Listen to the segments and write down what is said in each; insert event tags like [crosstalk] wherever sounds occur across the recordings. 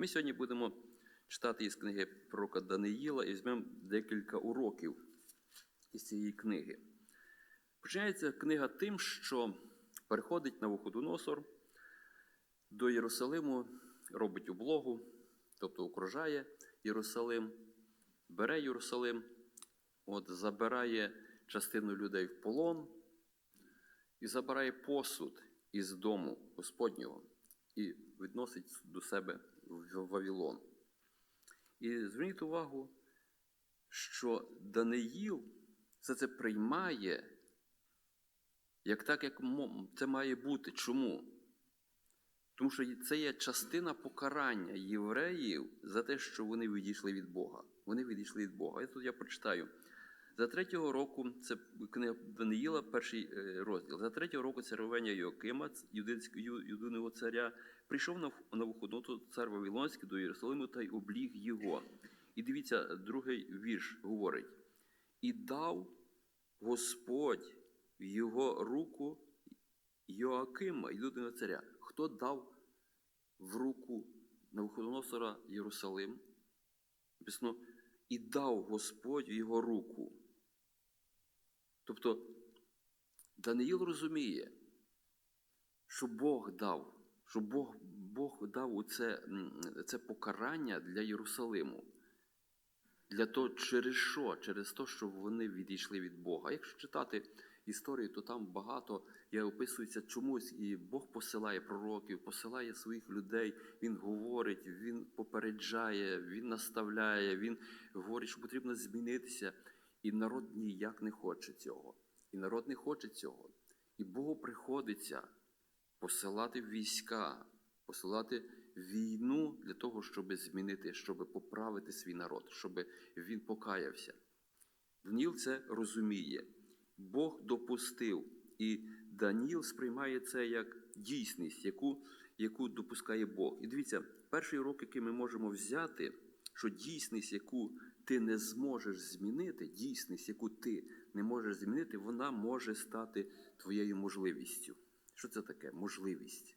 Ми сьогодні будемо читати із книги пророка Даниїла і візьмемо декілька уроків із цієї книги. Починається книга тим, що переходить Навуходоносор до Єрусалиму, робить облогу, тобто окружає Єрусалим, бере Єрусалим, от, забирає частину людей в полон і забирає посуд із дому Господнього і відносить до себе в Вавилон. І зверніть увагу, що Даниїл все це приймає як так, як це має бути. Чому? Тому що це є частина покарання євреїв за те, що вони відійшли від Бога. Вони відійшли від Бога. І тут я прочитаю. За третього року, це книга Даниїла, перший е, розділ. За третього року царювання Йоакима, юдиного царя, прийшов на Навуходоносор, цар Вавилонський до Єрусалиму та й обліг його. І дивіться, другий вірш говорить: і дав Господь його руку Йоакима, юдиного царя. Хто дав в руку Навуходоносора Єрусалим? Написано, і дав Господь його руку. Тобто Даниїл розуміє, що Бог дав, що Бог, Бог дав оце, це покарання для Єрусалиму. Для того, через що? Через те, що вони відійшли від Бога. Якщо читати історію, то там багато я описується чомусь, і Бог посилає пророків, посилає своїх людей, Він говорить, Він попереджає, Він наставляє, Він говорить, що потрібно змінитися. І народ ніяк не хоче цього. І народ не хоче цього. І Богу приходиться посилати війська, посилати війну для того, щоб змінити, щоб поправити свій народ, щоб він покаявся. Даніл це розуміє. Бог допустив, і Даніл сприймає це як дійсність, яку, яку допускає Бог. І дивіться, перший урок, який ми можемо взяти, що дійсність, яку ти не зможеш змінити, дійсність, яку ти не можеш змінити, вона може стати твоєю можливістю. Що це таке? Можливість.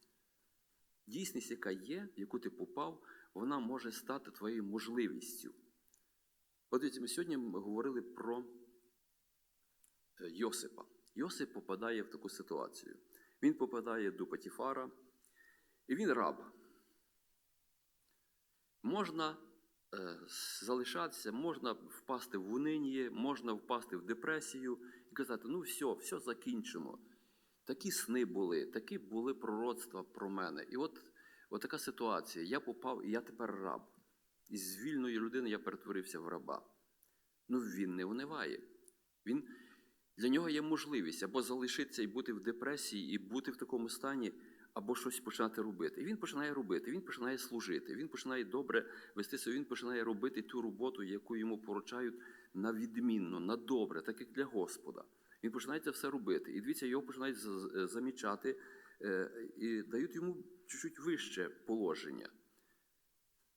Дійсність, яка є, в яку ти попав, вона може стати твоєю можливістю. От ми сьогодні ми говорили про е, Йосипа. Йосип попадає в таку ситуацію. Він попадає до Патіфара, і він раб. Можна залишатися, можна впасти в униніє, можна впасти в депресію і казати: ну все, все закінчимо. Такі сни були, такі були пророцтва про мене. І от, от така ситуація. Я попав, і я тепер раб. І з вільної людини я перетворився в раба. Ну він не униває. Він, для нього є можливість або залишитися і бути в депресії, і бути в такому стані, або щось починати робити. І він починає робити, він починає служити, він починає добре вестися, він починає робити ту роботу, яку йому поручають на відмінно, на добре, так як для Господа. Він починає це все робити. І дивіться, його починають з- замічати е, і дають йому чуть-чуть вище положення.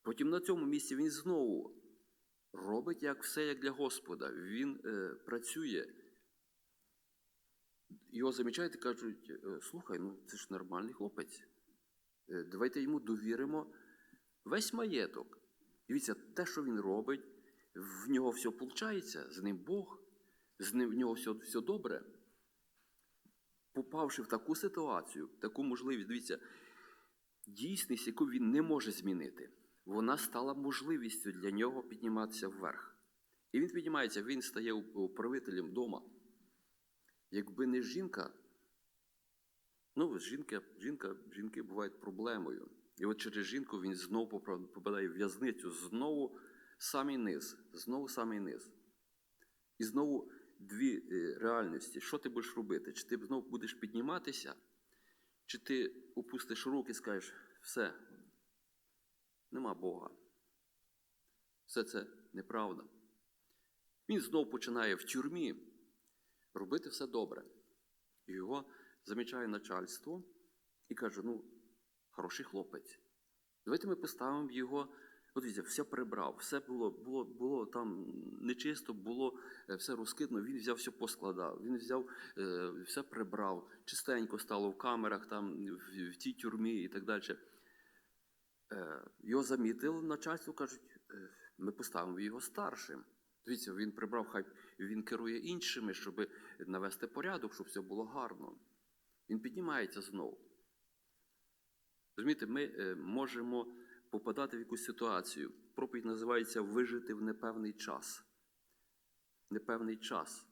Потім на цьому місці він знову робить як все як для Господа. Він е, працює. Його замічають і кажуть: е, слухай, ну це ж нормальний хлопець. Е, Давайте йому довіримо весь маєток. Дивіться, те, що він робить, в нього все виходить, з ним Бог, з ним в нього все, все добре. Попавши в таку ситуацію, таку можливість, дивіться, дійсність, яку він не може змінити, вона стала можливістю для нього підніматися вверх. І він піднімається, він стає управителем вдома. Якби не жінка, ну, жінка, жінка, жінки бувають проблемою. І от через жінку він знову попадає в в'язницю, знову самий низ, знову самий низ. І знову дві е, реальності. Що ти будеш робити? Чи ти знову будеш підніматися, чи ти опустиш руки і скажеш, все, нема Бога. Все це неправда. Він знову починає в тюрмі робити все добре. І його замічає начальство і каже: ну, хороший хлопець. Давайте ми поставимо його. От дивіться, все прибрав, все було, було, було там нечисто, було е, все розкидано. Він взяв все поскладав, він взяв, е, все прибрав, чистенько стало в камерах, там, в, в тій тюрмі і так далі. Е, Його замітили начальство, кажуть, ми поставимо його старшим. Дивіться, він прибрав, хай він керує іншими, щоб навести порядок, щоб все було гарно. Він піднімається знову. Розумієте, ми е, можемо попадати в якусь ситуацію. Проповідь називається Вижити в непевний час. Непевний час.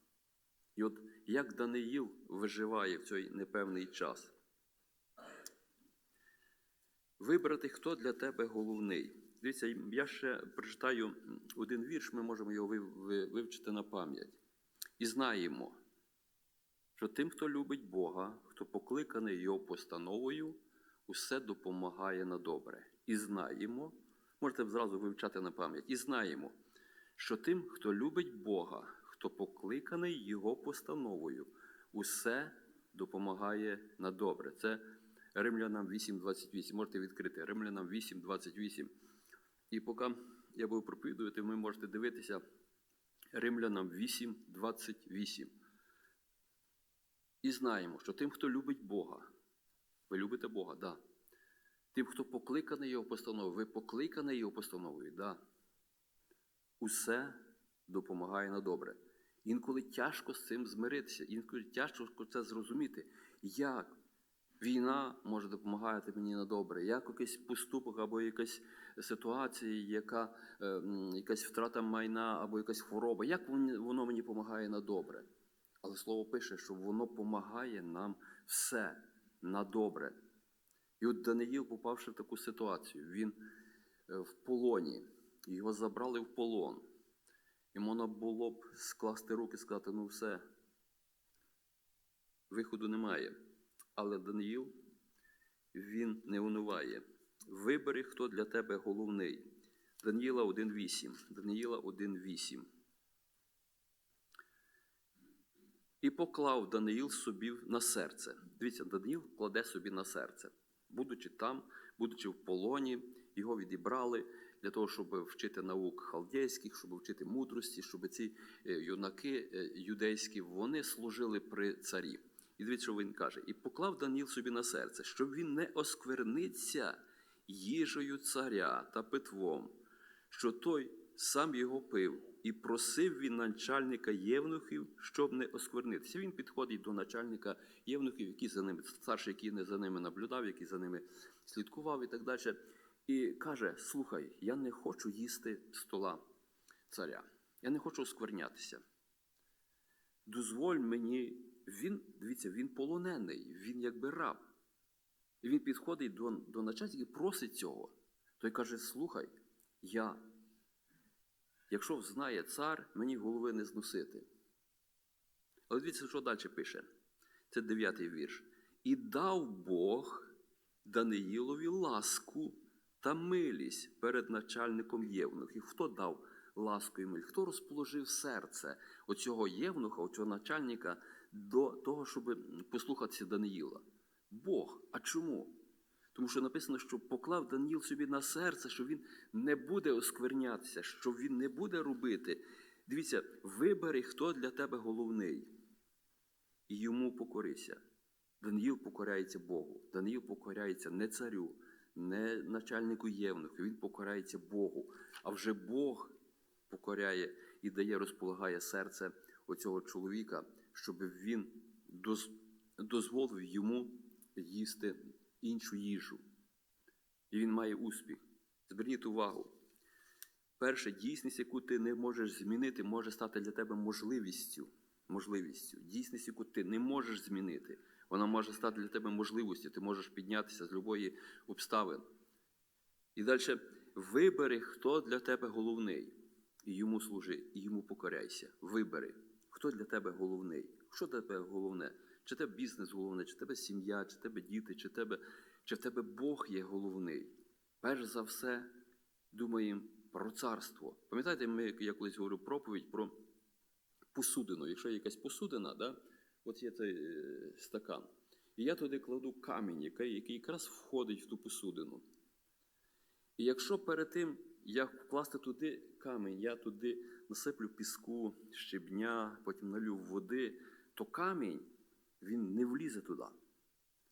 І от як Даниїл виживає в цей непевний час? Вибрати, хто для тебе головний. Дивіться, я ще прочитаю один вірш, ми можемо його вивчити на пам'ять. І знаємо, що тим, хто любить Бога, хто покликаний Його постановою, усе допомагає на добре. І знаємо, можете зразу вивчати на пам'ять, і знаємо, що тим, хто любить Бога, хто покликаний Його постановою, усе допомагає на добре. Це Римлянам 8.28. Можете відкрити. Римлянам 8.28. І поки я буду проповідувати, ви можете дивитися Римлянам 8.28. І знаємо, що тим, хто любить Бога, ви любите Бога, да. Тим, хто покликаний Його постановою, ви покликаний Його постановою, да. Усе допомагає на добре. Інколи тяжко з цим змиритися, інколи тяжко це зрозуміти, як війна може допомагати мені на добре, як якийсь поступок або якась ситуація, яка, е, якась втрата майна або якась хвороба, як воно воно мені допомагає на добре. Але слово пише, що воно допомагає нам все на добре. І от Даниїл, попавши в таку ситуацію, він е, в полоні, його забрали в полон. І можна було б скласти руки і сказати, ну все, виходу немає. Але Даниїл, він не унуває. Вибери, хто для тебе головний. Даніїла 1.8. Даніїла 1.8. І поклав Даниїл собі на серце. Дивіться, Даниїл кладе собі на серце. Будучи там, будучи в полоні, його відібрали для того, щоб вчити наук халдейських, щоб вчити мудрості, щоб ці е, юнаки е, юдейські вони служили при царі. І дивіться, що він каже: і поклав Даніл собі на серце, щоб він не оскверниться їжею царя та питвом, що той сам його пив, і просив він начальника євнухів, щоб не осквернитися. Він підходить до начальника євнухів, який за ними, старший, який не за ними наблюдав, який за ними слідкував і так далі. І каже: Слухай, я не хочу їсти стола царя, я не хочу осквернятися. Дозволь мені, він, дивіться, він полонений, він якби раб. І він підходить до, до начальника і просить цього. Той каже: Слухай, я, якщо знає цар, мені голови не зносити. Але дивіться, що далі пише. Це дев'ятий вірш. І дав Бог Даниїлові ласку та милість перед начальником євнухів. Хто дав ласку і милість? Хто розположив серце оцього євнуха, оцього начальника до того, щоб послухатися Даниїла? Бог. А чому? Тому що написано, що поклав Даніїл собі на серце, що він не буде осквернятися, що він не буде робити. Дивіться, вибери, хто для тебе головний, і йому покорися. Даниїл покоряється Богу. Даниїл покоряється не царю, не начальнику євнуху, він покоряється Богу. А вже Бог покоряє і дає, розполагає серце оцього чоловіка, щоб він дозволив йому їсти іншу їжу. І він має успіх. Зверніть увагу. Перша дійсність, яку ти не можеш змінити, може стати для тебе можливістю. можливістю. Дійсність, яку ти не можеш змінити, вона може стати для тебе можливістю. Ти можеш піднятися з любої обставин. І далі вибери, хто для тебе головний, і йому служи, і йому покоряйся. Вибери, хто для тебе головний, що для тебе головне. Чи тебе бізнес головне, чи тебе сім'я, чи тебе діти, чи тебе, чи в тебе Бог є головний. Перш за все, думаємо про царство. Пам'ятаєте, ми, я колись говорив проповідь про посудину. Якщо є якась посудина, да, от є цей е, стакан. І я туди кладу камінь, який, який якраз входить в ту посудину. І якщо перед тим, як вкласти туди камінь, я туди насиплю піску, щебня, потім налю води, то камінь він не влізе туди.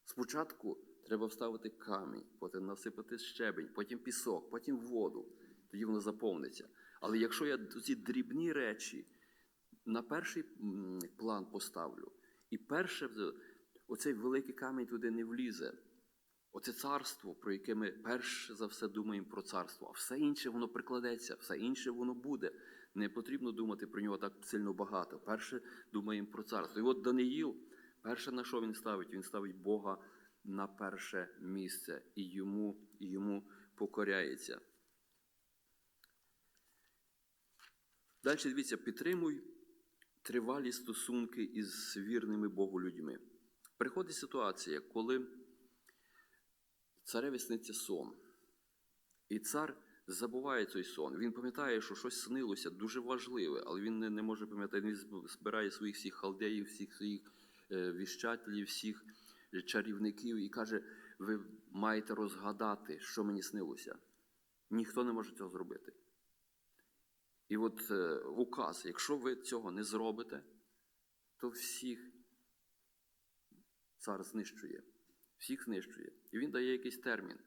Спочатку Треба вставити камінь, потім насипати щебень, потім пісок, потім воду. Тоді воно заповниться. Але якщо я ці дрібні речі на перший план поставлю, і перше, оцей великий камінь туди не влізе. Оце царство, про яке ми перш за все думаємо про царство, а все інше воно прикладеться, все інше воно буде. Не потрібно думати про нього так сильно багато. Перше думаємо про царство. І от Даниїл, перше на що він ставить? Він ставить Бога на перше місце і йому, і йому покоряється. Далі дивіться, підтримуй тривалі стосунки із вірними Богу людьми. Приходить ситуація, коли цареві сниться сон. І цар забуває цей сон. Він пам'ятає, що щось снилося дуже важливе, але він не, не може пам'ятати. Він збирає своїх всіх халдеїв, всіх своїх віщателів, всіх е, чарівників і каже: ви маєте розгадати, що мені снилося. Ніхто не може цього зробити. І от е, указ, якщо ви цього не зробите, то всіх цар знищує. Всіх знищує. І він дає якийсь термін.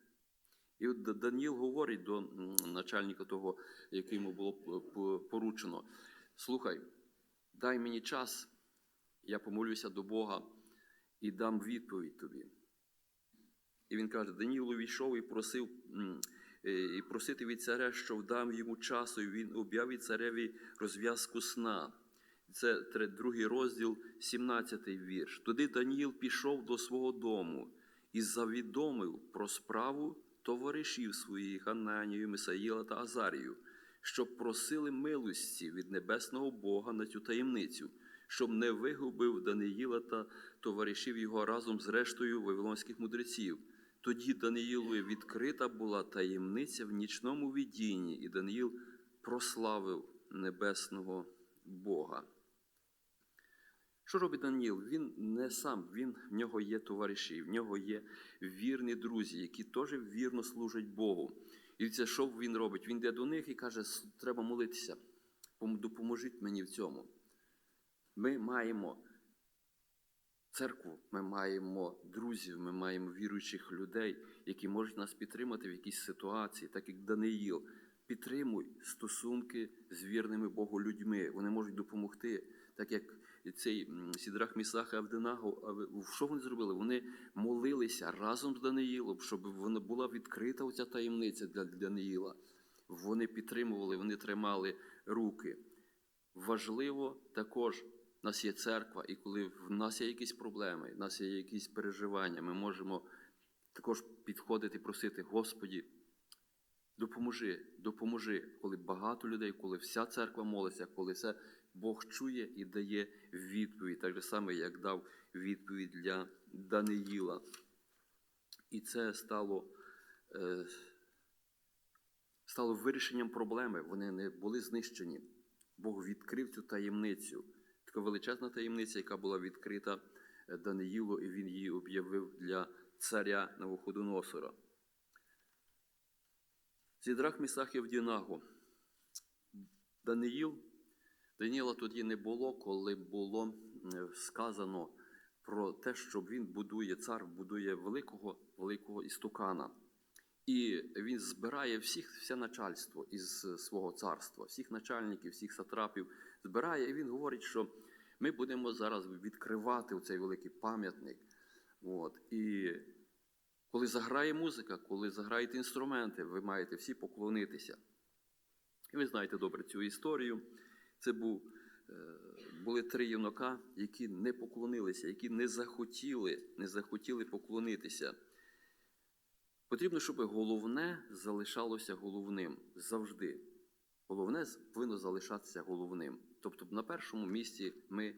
І от Да- Даніїл говорить до начальника того, який йому було поручено: слухай, дай мені час, я помолюся до Бога і дам відповідь тобі. І він каже: Даніїл увійшов і просив е, і просити від царя, що вдам йому часу, і він об'явить цареві розв'язку сна. Це другий розділ, 17 вірш. Туди Даніїл пішов до свого дому і завідомив про справу товаришів своїх Ананію, Мисаїла та Азарію, щоб просили милості від небесного Бога на цю таємницю, щоб не вигубив Даниїла та товаришів його разом з рештою вавилонських мудреців. Тоді Даниїлові відкрита була таємниця в нічному видінні, і Даниїл прославив небесного Бога. Що робить Даніїл? Він не сам, він, в нього є товариші, в нього є вірні друзі, які теж вірно служать Богу. І це що він робить? Він йде до них і каже, треба молитися, допоможіть мені в цьому. Ми маємо церкву, ми маємо друзів, ми маємо віруючих людей, які можуть нас підтримати в якійсь ситуації, так як Даниїл. Підтримуй стосунки з вірними Богу людьми. Вони можуть допомогти, так як цей Сідрах Місах і Авденаго, що вони зробили? Вони молилися разом з Даниїлом, щоб вона була відкрита оця таємниця для Даниїла. Вони підтримували, вони тримали руки. Важливо також, в нас є церква, і коли в нас є якісь проблеми, в нас є якісь переживання, ми можемо також підходити і просити, Господі, допоможи, допоможи, коли багато людей, коли вся церква молиться, коли все Бог чує і дає відповідь, так же саме, як дав відповідь для Даниїла. І це стало, е, стало вирішенням проблеми. Вони не були знищені. Бог відкрив цю таємницю. Така величезна таємниця, яка була відкрита е, Даниїлу, і він її об'явив для царя Навуходоносора. Зідрах Місах Євдінаго. Даниїл, Даніїла тоді не було, коли було сказано про те, що він будує, цар будує великого, великого істукана. І він збирає всіх, все начальство із свого царства, всіх начальників, всіх сатрапів збирає, і він говорить, що ми будемо зараз відкривати цей великий пам'ятник. От. І коли заграє музика, коли заграють інструменти, ви маєте всі поклонитися. І ви знаєте добре цю історію. Це був, е, були три юнака, які не поклонилися, які не захотіли, не захотіли поклонитися. Потрібно, щоб головне залишалося головним завжди. Головне повинно залишатися головним. Тобто на першому місці ми,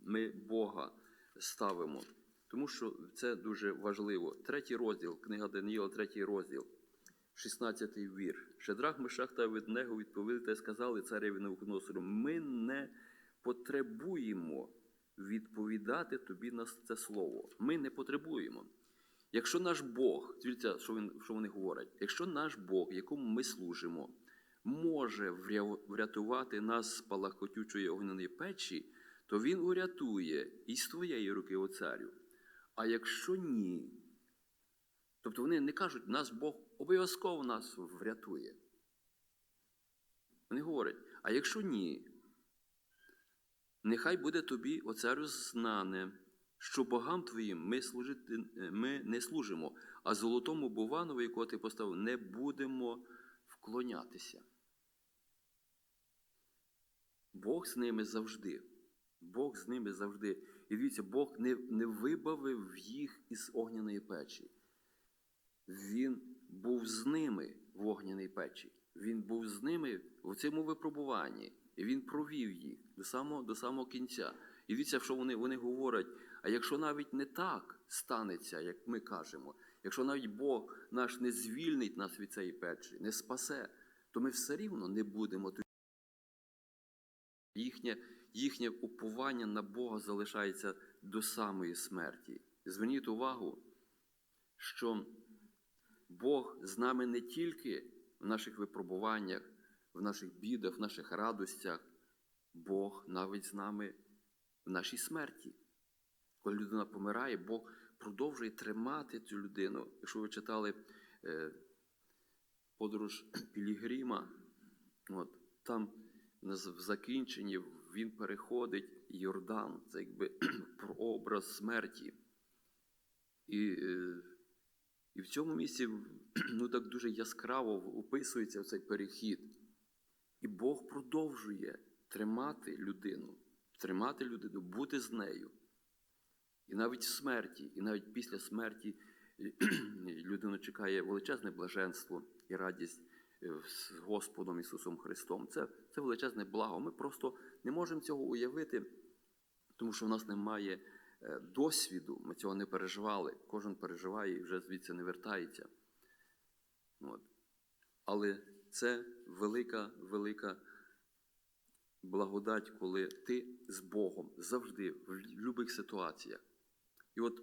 ми Бога ставимо. Тому що це дуже важливо. Третій розділ, книга Даніїла, третій розділ, 16-й вірш. Шедрах, Мешах та Веднего відповіли та сказали цареві Навуходоносору, ми не потребуємо відповідати тобі на це слово. Ми не потребуємо. Якщо наш Бог, дивіться, що, він, що вони говорять, якщо наш Бог, якому ми служимо, може врятувати нас з палахкотючої огняної печі, то Він урятує і з твоєї руки, о царю. А якщо ні, Тобто вони не кажуть, нас Бог обов'язково нас врятує. Вони говорять, а якщо ні, нехай буде тобі, о царю, знане, що богам твоїм ми, служити, ми не служимо, а золотому Буванові, якого ти поставив, не будемо вклонятися. Бог з ними завжди. Бог з ними завжди. І дивіться, Бог не, не вибавив їх із огняної печі. Він був з ними в огняній печі. Він був з ними в цьому випробуванні. І він провів їх до самого, до самого кінця. І дивіться, що вони, вони говорять: а якщо навіть не так станеться, як ми кажемо, якщо навіть Бог наш не звільнить нас від цієї печі, не спасе, то ми все рівно не будемо тоді. Їхнє, їхнє уповання на Бога залишається до самої смерті. Зверніть увагу, що Бог з нами не тільки в наших випробуваннях, в наших бідах, в наших радостях, Бог навіть з нами в нашій смерті. Коли людина помирає, Бог продовжує тримати цю людину. Якщо ви читали е, подорож [clears throat] Пілігрима, от, там в закінченні він переходить Йордан, це якби [clears throat] прообраз смерті. І, е, і в цьому місці [clears throat] ну, так дуже яскраво описується цей перехід. І Бог продовжує тримати людину, тримати людину, бути з нею. І навіть в смерті, і навіть після смерті [clears throat] людину чекає величезне блаженство і радість е, з Господом Ісусом Христом. Це, це величезне благо. Ми просто не можемо цього уявити, тому що в нас немає досвіду, ми цього не переживали. Кожен переживає і вже звідси не вертається. От. Але це велика, велика благодать, коли ти з Богом завжди, в будь-яких ситуаціях. І от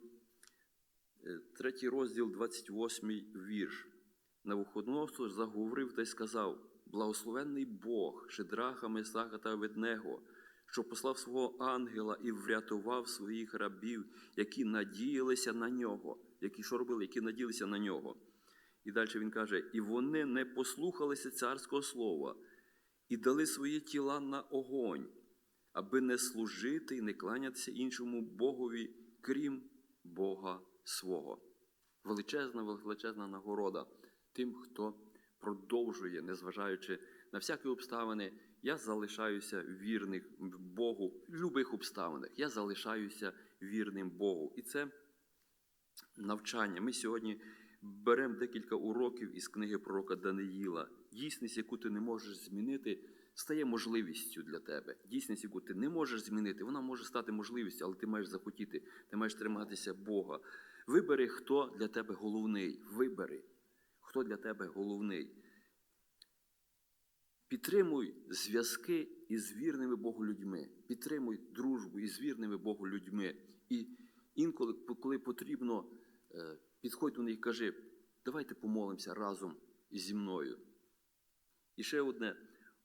е, третій розділ, 28 вірш. Навуходоносор заговорив та й сказав: Благословенний Бог, Шедраха, Месаха та Веднего, що послав свого ангела і врятував своїх рабів, які надіялися на нього. Які що робили, які надіялися на нього. І далі він каже: і вони не послухалися царського слова, і дали свої тіла на огонь, аби не служити і не кланятися іншому Богові, крім Бога свого. Величезна, величезна нагорода тим, хто продовжує, незважаючи на всякі обставини, я залишаюся вірним Богу в будь-яких обставинах. Я залишаюся вірним Богу. І це навчання. Ми сьогодні беремо декілька уроків із книги пророка Даниїла. Дійсність, яку ти не можеш змінити, стає можливістю для тебе. Дійсність, яку ти не можеш змінити, вона може стати можливістю, але ти маєш захотіти, ти маєш триматися Бога. Вибери, хто для тебе головний. Вибери, хто для тебе головний. Підтримуй зв'язки із вірними Богу людьми. Підтримуй дружбу із вірними Богу людьми. І інколи, коли потрібно, е, підходь до них і кажи, давайте помолимося разом зі мною. І ще одне.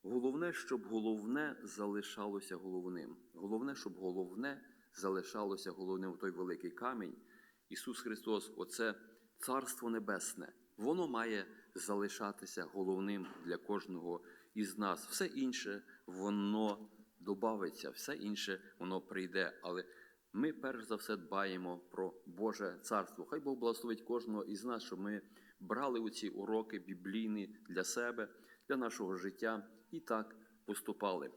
Головне, щоб головне залишалося головним. Головне, щоб головне залишалося головним той великий камінь. Ісус Христос, оце Царство Небесне, воно має залишатися головним для кожного із нас. Все інше воно добавиться, все інше воно прийде. Але ми перш за все дбаємо про Боже царство. Хай Бог благословить кожного із нас, щоб ми брали у ці уроки біблійні для себе, для нашого життя і так поступали.